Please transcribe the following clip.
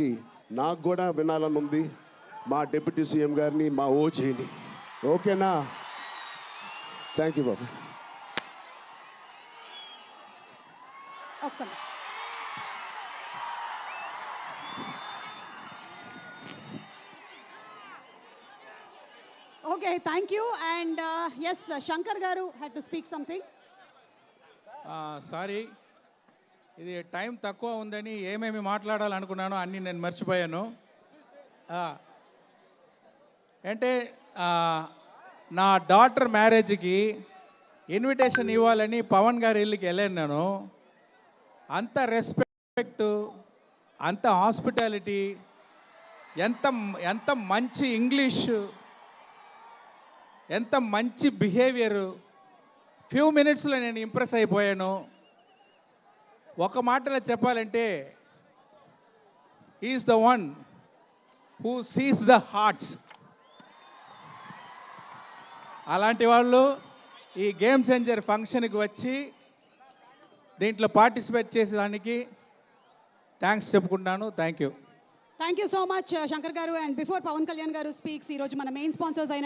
కి నాకు కూడా వినాలని ఉంది. మా డిప్యూటీ సీఎం గారిని మా ఓజీని. ఓకేనా? Thank you Babu. Okay thank you. And S Shankar గారు had to speak something sorry ఇది టైం తక్కువ ఉందని ఏమేమి మాట్లాడాలనుకున్నానో అన్నీ నేను మర్చిపోయాను. అంటే నా డాటర్ మ్యారేజ్కి ఇన్విటేషన్ ఇవ్వాలని పవన్ గారి ఇల్లుకి వెళ్ళాను నేను. అంత రెస్పెక్ట్ అంత హాస్పిటాలిటీ ఎంత ఎంత మంచి ఇంగ్లీషు ఎంత మంచి బిహేవియరు. ఫ్యూ మినిట్స్లో నేను ఇంప్రెస్ అయిపోయాను. ఒక మాటలో చెప్పాలంటే is the one who sees the hearts అలాంటి వాళ్ళు ఈ గేమ్ చేంజర్ ఫంక్షన్కి వచ్చి దీంట్లో పార్టిసిపేట్ చేసేదానికి థ్యాంక్స్ చెప్పుకుంటున్నాను. Thank you thank you so much Shankar గారు. అండ్ బిఫోర్ పవన్ కళ్యాణ్ గారు స్పీక్స్ ఈరోజు మన మెయిన్ స్పాన్సర్స్ అయిన